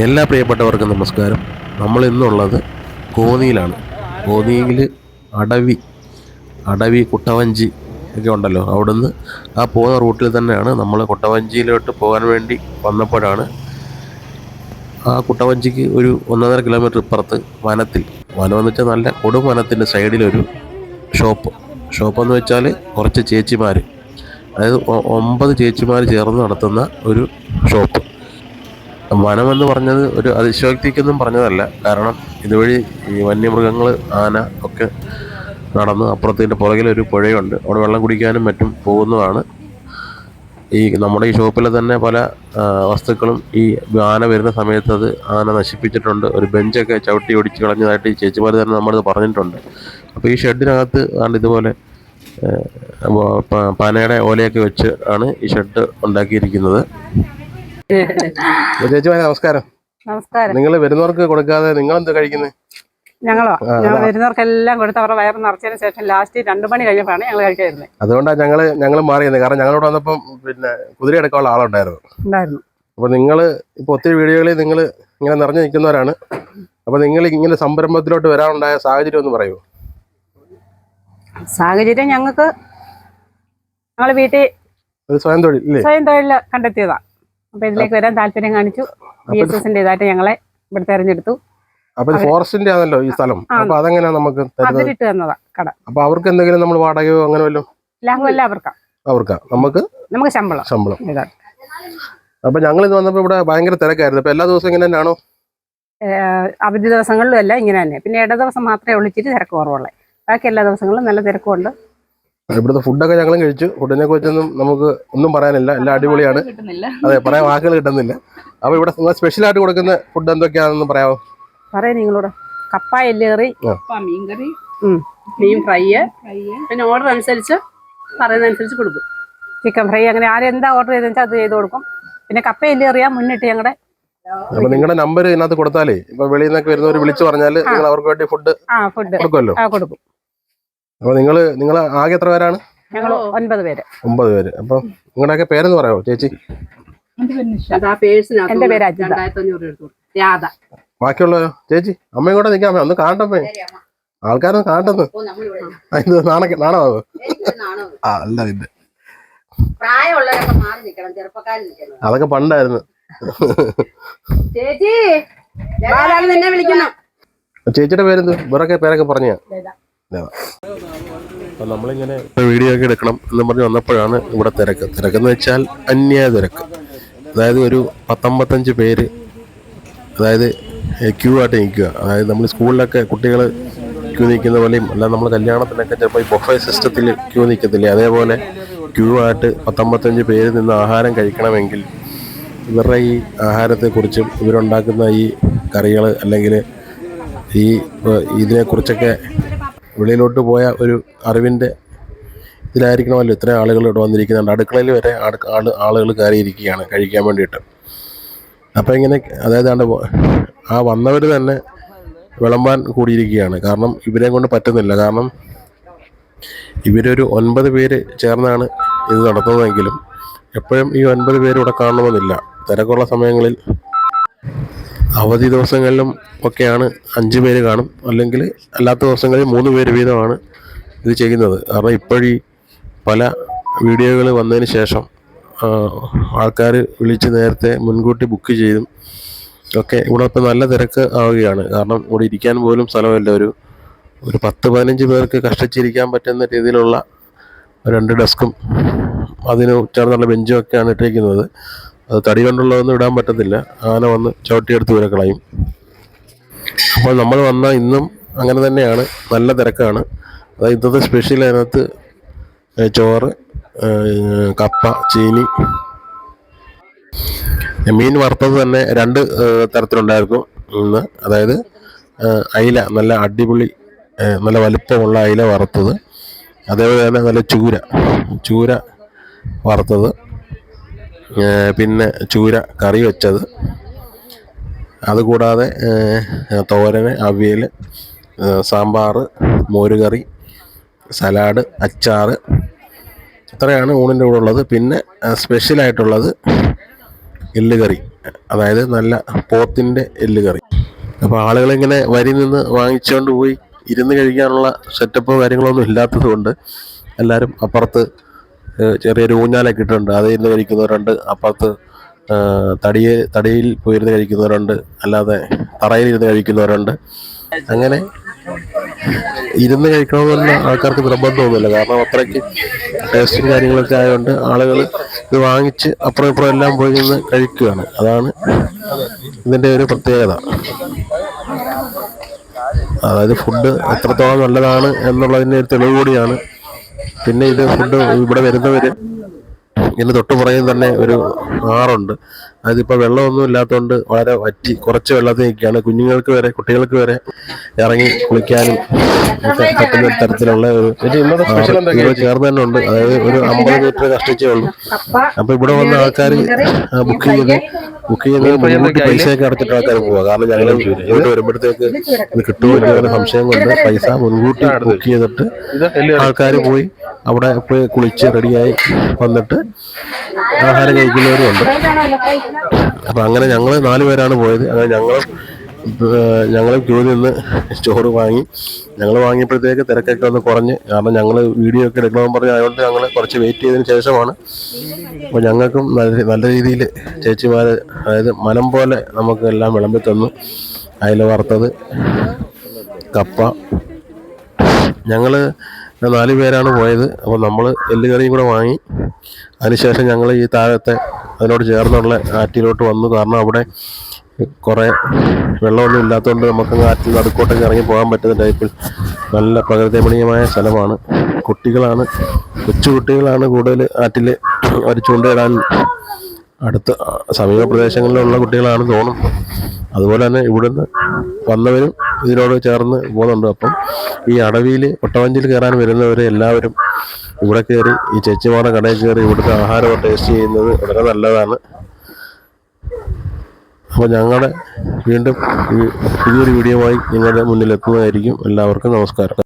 എല്ലാ പ്രിയപ്പെട്ടവർക്കും നമസ്കാരം. നമ്മൾ ഇന്നുള്ളത് കോന്നിയിലാണ്. കോന്നിയിൽ അടവി അടവി കുട്ടവഞ്ചി ഒക്കെ ഉണ്ടല്ലോ. അവിടുന്ന് ആ പോകുന്ന റൂട്ടിൽ തന്നെയാണ് നമ്മൾ കുട്ടവഞ്ചിയിലോട്ട് പോകാൻ വേണ്ടി വന്നപ്പോഴാണ് ആ കുട്ടവഞ്ചിക്ക് ഒരു ഒന്നര കിലോമീറ്റർ ഇപ്പുറത്ത് വനത്തിൽ. വനം എന്ന് വെച്ചാൽ നല്ല കൊടും വനത്തിന്റെ സൈഡിലൊരു ഷോപ്പ് ഷോപ്പ് എന്ന് വെച്ചാൽ കുറച്ച് ചേച്ചിമാർ അതായത് ഒമ്പത് ചേച്ചിമാർ ചേർന്ന് നടത്തുന്ന ഒരു ഷോപ്പ് വനമെന്ന് പറഞ്ഞത് ഒരു അതിശയോക്തിക്കൊന്നും പറഞ്ഞതല്ല. കാരണം ഇതുവഴി ഈ വന്യമൃഗങ്ങൾ ആന ഒക്കെ നടന്ന് അപ്പുറത്തിന്റെ പുറകിൽ ഒരു പുഴയുണ്ട്. അവിടെ വെള്ളം കുടിക്കാനും മറ്റും പോകുന്നതാണ്. ഈ നമ്മുടെ ഈ ഷോപ്പിലെ തന്നെ പല വസ്തുക്കളും ഈ ആന വരുന്ന സമയത്ത് അത് ആന നശിപ്പിച്ചിട്ടുണ്ട്. ഒരു ബെഞ്ചൊക്കെ ചവിട്ടി ഒടിച്ച് കളഞ്ഞതായിട്ട് ഈ ചേച്ചിമാർ തന്നെ നമ്മളത് പറഞ്ഞിട്ടുണ്ട്. അപ്പോൾ ഈ ഷെഡിനകത്ത് ആണ്ട് ഇതുപോലെ പനയുടെ ഓലയൊക്കെ വെച്ച് ആണ് ഈ ഷെഡ് ഉണ്ടാക്കിയിരിക്കുന്നത്. ചേച്ചിമാരെ നമസ്കാരം. നമസ്കാരം. നിങ്ങൾ വരുന്നവർക്ക് കൊടുക്കാതെ നിങ്ങൾ എന്താ കഴിക്കുന്നത് ഞങ്ങളോ ഞങ്ങൾ വരുന്നവർക്കെല്ലാം കൊടുത്ത് അവരുടെ വയറ് നിറച്ചതിന് ശേഷം ലാസ്റ്റ് രണ്ടു മണി കഴിഞ്ഞപ്പോഴാണ് ഞങ്ങൾ കഴിക്കായിരുന്നത് അതുകൊണ്ടാണ് ഞങ്ങൾ ഞങ്ങൾ മാറിയത് കാരണം ഞങ്ങളോട് വന്നപ്പം പിന്നെ കുതിര എടുക്കാനുള്ള ആളുണ്ടായിരുന്നു. ഉണ്ടായിരുന്നു. അപ്പോൾ നിങ്ങൾ ഇപ്പോൾ ഒത്തിരി വീഡിയോകളിൽ നിങ്ങൾ ഇങ്ങനെ നിറഞ്ഞു നിൽക്കുന്നവരാണ്. അപ്പൊ നിങ്ങൾ ഇങ്ങനെ സംരംഭത്തിലോട്ട് വരാനുണ്ടായ സാഹചര്യം ഒന്ന് പറയൂ. സാഹചര്യം ഞങ്ങൾക്ക് ഞങ്ങൾ വീട്ടിൽ സ്വയം തൊഴിൽ സ്വയം തൊഴിൽ കണ്ടെത്തിയതാ. അപ്പൊ ഇതിലേക്ക് വരാൻ താല്പര്യം കാണിച്ചു. ബി എസ് എസിന്റെ ഇതായിട്ട് ഞങ്ങളെ ഇവിടെ തെരഞ്ഞെടുത്തു. അപ്പോൾ ഇത് ഫോറസ്റ്റിന്റെ ആണല്ലോ ഈ സ്ഥലം. അപ്പൊ അപ്പോൾ അതെങ്ങനെയാണ് നമുക്ക് അതിലിട്ട് തന്നതാ കട. അപ്പോൾ അവർക്ക് എന്തെങ്കിലും നമ്മൾ വാടകയോ അങ്ങനെ എല്ലാവർക്കാ. അവർക്കാ. നമുക്ക് നമുക്ക് ശമ്പളം. ശമ്പളം. അപ്പൊ ഞങ്ങൾ ഇത് വന്നപ്പോൾ ഇവിടെ ഭയങ്കര തിരക്കായിരുന്നു. അപ്പോൾ എല്ലാ ദിവസവും ഇങ്ങനെ തന്നെയാണോ? അവധി ദിവസങ്ങളിലും എല്ലാം ഇങ്ങനെ തന്നെ. പിന്നെ ഇട ദിവസം മാത്രമേ ഒളിച്ചിട്ട് തിരക്ക് കുറവുള്ളൂ. ബാക്കി എല്ലാ ദിവസങ്ങളിലും നല്ല തിരക്കുണ്ട് ഇവിടുത്തെ ഫുഡൊക്കെ ഞങ്ങളും കഴിച്ചു. ഫുഡിനെ കുറിച്ചൊന്നും നമുക്ക് ഒന്നും പറയാനില്ല. എല്ലാം അടിപൊളിയാണ്. അതെ പറയാൻ വാക്കുകൾ കിട്ടുന്നില്ല. അപ്പൊ ഇവിടെ സ്പെഷ്യൽ ആയിട്ട് കൊടുക്കുന്ന ഫുഡ് എന്തൊക്കെയാണെന്ന് പറയാമോ പറയാം നിങ്ങളോട്. കപ്പ എല്ലേറി മീൻകറി. മീൻ ഫ്രൈ പിന്നെ ഓർഡർ അനുസരിച്ച് പറയുന്നതനുസരിച്ച് കൊടുക്കും. ചിക്കൻ ഫ്രൈ അങ്ങനെ ആരെന്താ ഓർഡർ ചെയ്തെന്ന് വെച്ചാൽ അത് ചെയ്ത് കൊടുക്കും. പിന്നെ കപ്പ എല്ലേറിയാ മുന്നിട്ട് ഞങ്ങളുടെ അപ്പൊ നിങ്ങളുടെ നമ്പർ ഇതിനകത്ത് കൊടുത്താലേ ഇപ്പൊ വെളിയിൽ നിന്നൊക്കെ വരുന്നവർ വിളിച്ചു പറഞ്ഞാൽ നിങ്ങൾ അവർക്ക് വേണ്ടി ഫുഡ് ആ ഫുഡ് കൊടുക്കുമല്ലോ. ആ കൊടുക്കും. അപ്പൊ നിങ്ങൾ നിങ്ങൾ ആകെ എത്ര പേരാണ്? ഞങ്ങൾ ഒൻപത് പേര്. ഒമ്പത് പേര്. അപ്പൊ നിങ്ങളുടെയൊക്കെ പേരെന്ന് പറയാമോ ചേച്ചി? എന്റെ പേര് അജിത. രാധ. ബാക്കിയുള്ളവരോ? ചേച്ചി അമ്മയും കൂടെ നിൽക്കാൻ ഒന്ന് കാണട്ടെ ആൾക്കാരൊന്ന് കാണട്ടെന്ന്. ഇത് നാണക്ക നാണോ ആ അല്ല ഇത്. പ്രായമുള്ളവരൊക്കെ മാറി നിൽക്കണം. ചെറുപ്പക്കാരൻ നിൽക്കണം. അതൊക്കെ പണ്ടായിരുന്നു. ചേച്ചി! നിന്നെ വിളിക്കണം ചേച്ചിയുടെ പേരെന്ത്? വേറൊക്കെ പേരൊക്കെ പറഞ്ഞ? അപ്പൊ നമ്മളിങ്ങനെ വീഡിയോ ഒക്കെ എടുക്കണം എന്ന് പറഞ്ഞ് വന്നപ്പോഴാണ് ഇവിടെ തിരക്ക്. തിരക്കെന്ന് വെച്ചാൽ അന്യായ തിരക്ക്. അതായത് ഒരു പത്തൊമ്പത്തഞ്ച് പേര് അതായത് ക്യൂ ആയിട്ട് നിൽക്കുക. അതായത് നമ്മൾ സ്കൂളിലൊക്കെ കുട്ടികൾ ക്യൂ നിൽക്കുന്ന പോലെയും അല്ല നമ്മൾ കല്യാണത്തിനൊക്കെ ചിലപ്പോൾ ഈ ബൊഫേ സിസ്റ്റത്തിൽ ക്യൂ നിൽക്കത്തില്ലേ അതേപോലെ ക്യൂ ആയിട്ട് പത്തൊമ്പത്തഞ്ച് പേര് നിന്ന് ആഹാരം കഴിക്കണമെങ്കിൽ ഇവരുടെ ഈ ആഹാരത്തെക്കുറിച്ചും ഇവരുണ്ടാക്കുന്ന ഈ കറികൾ അല്ലെങ്കിൽ ഈ ഇതിനെക്കുറിച്ചൊക്കെ വെളിയിലോട്ട് പോയ ഒരു അറിവിന്റെ ഇതിലായിരിക്കണമല്ലോ ഇത്രയും ആളുകൾ ഇവിടെ വന്നിരിക്കുന്നുണ്ട്. അടുക്കളയിൽ വരെ ആൾ ആളുകൾ കയറിയിരിക്കുകയാണ് കഴിക്കാൻ വേണ്ടിയിട്ട്. അപ്പോൾ ഇങ്ങനെ അതായത് ആ വന്നവർ തന്നെ വിളമ്പാൻ കൂടിയിരിക്കുകയാണ്. കാരണം ഇവരെ കൊണ്ട് പറ്റുന്നില്ല. കാരണം ഇവരൊരു ഒൻപത് പേര് ചേർന്നാണ് ഇത് നടത്തുന്നതെങ്കിലും എപ്പോഴും ഈ ഒൻപത് പേര് ഇവിടെ കാണണമെന്നില്ല. തിരക്കുള്ള സമയങ്ങളിൽ അവധി ദിവസങ്ങളിലും ഒക്കെയാണ് അഞ്ച് പേര് കാണും. അല്ലെങ്കിൽ അല്ലാത്ത ദിവസങ്ങളിൽ മൂന്ന് പേര് വീതമാണ് ഇത് ചെയ്യുന്നത്. കാരണം ഇപ്പോഴീ പല വീഡിയോകൾ വന്നതിന് ശേഷം ആൾക്കാർ വിളിച്ച് നേരത്തെ മുൻകൂട്ടി ബുക്ക് ചെയ്തും ഒക്കെ ഇവിടെ ഇപ്പോൾ നല്ല തിരക്ക് ആവുകയാണ്. കാരണം ഇവിടെ ഇരിക്കാൻ പോലും സ്ഥലമല്ല. ഒരു ഒരു പത്ത് പതിനഞ്ച് പേർക്ക് കഷ്ടിച്ചിരിക്കാൻ പറ്റുന്ന രീതിയിലുള്ള രണ്ട് ഡെസ്കും അതിന് ചേർന്നുള്ള ബെഞ്ചും ഒക്കെയാണ് ഇട്ടിരിക്കുന്നത് അത് തടി കൊണ്ടുള്ളതൊന്നും ഇടാൻ പറ്റത്തില്ല. ആന വന്ന് ചവിട്ടിയെടുത്ത് വരെ കളയും. അപ്പോൾ നമ്മൾ വന്ന ഇന്നും അങ്ങനെ തന്നെയാണ്. നല്ല തിരക്കാണ്. അതായത് ഇന്നത്തെ സ്പെഷ്യൽ അതിനകത്ത് ചോറ് കപ്പ ചീനി. മീൻ വറുത്തത് തന്നെ രണ്ട് തരത്തിലുണ്ടായിരുന്നു ഇന്ന്. അതായത് അയില നല്ല അടിപൊളി നല്ല വലുപ്പമുള്ള അയില വറുത്തത്. അതേപോലെ തന്നെ നല്ല ചൂര ചൂര വറുത്തത്. പിന്നെ ചൂര കറി വെച്ചത്. അതുകൂടാതെ തോരന് അവിയൽ സാമ്പാർ മോരുകറി സലാഡ് അച്ചാർ ഇത്രയാണ് ഊണിന്റെ കൂടെ ഉള്ളത്. പിന്നെ സ്പെഷ്യലായിട്ടുള്ളത് എല്ലുകറി അതായത് നല്ല പോത്തിന്റെ എല്ലുകറി അപ്പോൾ ആളുകളിങ്ങനെ വരി നിന്ന് വാങ്ങിച്ചുകൊണ്ട് പോയി ഇരുന്ന് കഴിക്കാനുള്ള സെറ്റപ്പോ കാര്യങ്ങളൊന്നും ഇല്ലാത്തത് കൊണ്ട് എല്ലാവരും അപ്പുറത്ത് ചെറിയൊരു ഊഞ്ഞാലൊക്കെ ഇട്ടിട്ടുണ്ട്. അതിൽ ഇരുന്ന് കഴിക്കുന്നവരുണ്ട്. അപ്പുറത്ത് തടിയെ തടിയിൽ പോയിരുന്ന് കഴിക്കുന്നവരുണ്ട്. അല്ലാതെ തറയിൽ ഇരുന്ന് കഴിക്കുന്നവരുണ്ട്. അങ്ങനെ ഇരുന്ന് കഴിക്കണമെന്നുള്ള ആൾക്കാർക്ക് നിർബന്ധമൊന്നുമില്ല. കാരണം അത്രയ്ക്ക് ടേസ്റ്റും കാര്യങ്ങളൊക്കെ ആയതുകൊണ്ട് ആളുകൾ ഇത് വാങ്ങിച്ച് അപ്പുറം ഇപ്പുറം എല്ലാം പോയി നിന്ന് കഴിക്കുകയാണ്. അതാണ് ഇതിന്റെ ഒരു പ്രത്യേകത. അതായത് ഫുഡ് എത്രത്തോളം നല്ലതാണ് എന്നുള്ളതിന്റെ ഒരു തെളിവ് കൂടിയാണ് പിന്നെ ഇത് ഫുഡ് ഇവിടെ വരുന്നവർ ഇതിന് തൊട്ട് പുറകിൽ തന്നെ ഒരു ആറുണ്ട്. അതിപ്പോൾ വെള്ളമൊന്നും ഇല്ലാത്തതുകൊണ്ട് വളരെ വറ്റി കുറച്ച് വെള്ളത്തിൽ നിൽക്കുകയാണ്. കുഞ്ഞുങ്ങൾക്ക് വരെ കുട്ടികൾക്ക് വരെ ഇറങ്ങി കുളിക്കാനും ഒക്കെ പറ്റുന്ന തരത്തിലുള്ള ഒരു ചേർന്ന് തന്നെ ഉണ്ട്. അതായത് ഒരു അമ്പത് മീറ്റർ കഷ്ടിച്ചേ ഉള്ളൂ. അപ്പോൾ ഇവിടെ വന്ന ആൾക്കാർ ബുക്ക് ചെയ്ത് ബുക്ക് ചെയ്യുന്നത് മുൻകൂട്ടി പൈസയൊക്കെ അടച്ചിട്ട് ആൾക്കാർ പോവാ. കാരണം ഞങ്ങൾ ഇവിടെ വരുമ്പോഴത്തേക്ക് ഇത് കിട്ടുമോ ഇല്ലയോ സംശയം കൊണ്ട് പൈസ മുൻകൂട്ടി ബുക്ക് ചെയ്തിട്ട് ആൾക്കാർ പോയി അവിടെ പോയി കുളിച്ച് റെഡിയായി വന്നിട്ട് ആഹാരം കഴിക്കുന്നവരും ഉണ്ട്. അപ്പം അങ്ങനെ ഞങ്ങൾ നാല് പേരാണ് പോയത്. അങ്ങനെ ഞങ്ങളും ഞങ്ങൾ ക്യൂ നിന്ന് ചോറ് വാങ്ങി. ഞങ്ങൾ വാങ്ങിയപ്പോഴത്തേക്ക് തിരക്കൊക്കെ ഒന്ന് കുറഞ്ഞ്. കാരണം ഞങ്ങൾ വീഡിയോ ഒക്കെ എടുക്കണമെന്ന് പറഞ്ഞ് അതുകൊണ്ട് ഞങ്ങൾ കുറച്ച് വെയിറ്റ് ചെയ്തതിന് ശേഷമാണ്. അപ്പോൾ ഞങ്ങൾക്കും നല്ല നല്ല രീതിയിൽ ചേച്ചിമാർ അതായത് മനം പോലെ നമുക്ക് എല്ലാം വിളമ്പി തന്നു. അതിൽ വറുത്തത് കപ്പ. ഞങ്ങൾ നാല് പേരാണ് പോയത്. അപ്പോൾ നമ്മൾ എല്ലുകറിയും കൂടെ വാങ്ങി. അതിനുശേഷം ഞങ്ങൾ ഈ താഴത്തെ അതിനോട് ചേർന്നുള്ള ആറ്റിലോട്ട് വന്നു. കാരണം അവിടെ കുറേ വെള്ളമൊന്നും ഇല്ലാത്തതുകൊണ്ട് നമുക്ക് ആറ്റിൽ നടുക്കോട്ടൊക്കെ ഇറങ്ങി പോകാൻ പറ്റുന്ന ടൈപ്പിൽ നല്ല പ്രകൃതിമണീയമായ സ്ഥലമാണ്. കുട്ടികളാണ് കൊച്ചു കുട്ടികളാണ് കൂടുതൽ ആറ്റിൽ അവർ ചൂണ്ടയിടാൻ അടുത്ത സമീപ പ്രദേശങ്ങളിലുള്ള കുട്ടികളാണ് തോന്നും. അതുപോലെ തന്നെ ഇവിടുന്ന് വന്നവരും ഇതിനോട് ചേർന്ന് പോകുന്നുണ്ട്. അപ്പം ഈ അടവിയിൽ ഒട്ടവഞ്ചിയിൽ കയറാൻ വരുന്നവരെ എല്ലാവരും ഇവിടെ കയറി ഈ ചെച്ചിമാട കടയിൽ കയറി ഇവിടുത്തെ ആഹാരം ടേസ്റ്റ് ചെയ്യുന്നത് വളരെ നല്ലതാണ്. അപ്പോൾ ഞങ്ങളുടെ വീണ്ടും പുതിയൊരു ആയി നിങ്ങളുടെ മുന്നിലെത്തുന്നതായിരിക്കും. എല്ലാവർക്കും നമസ്കാരം.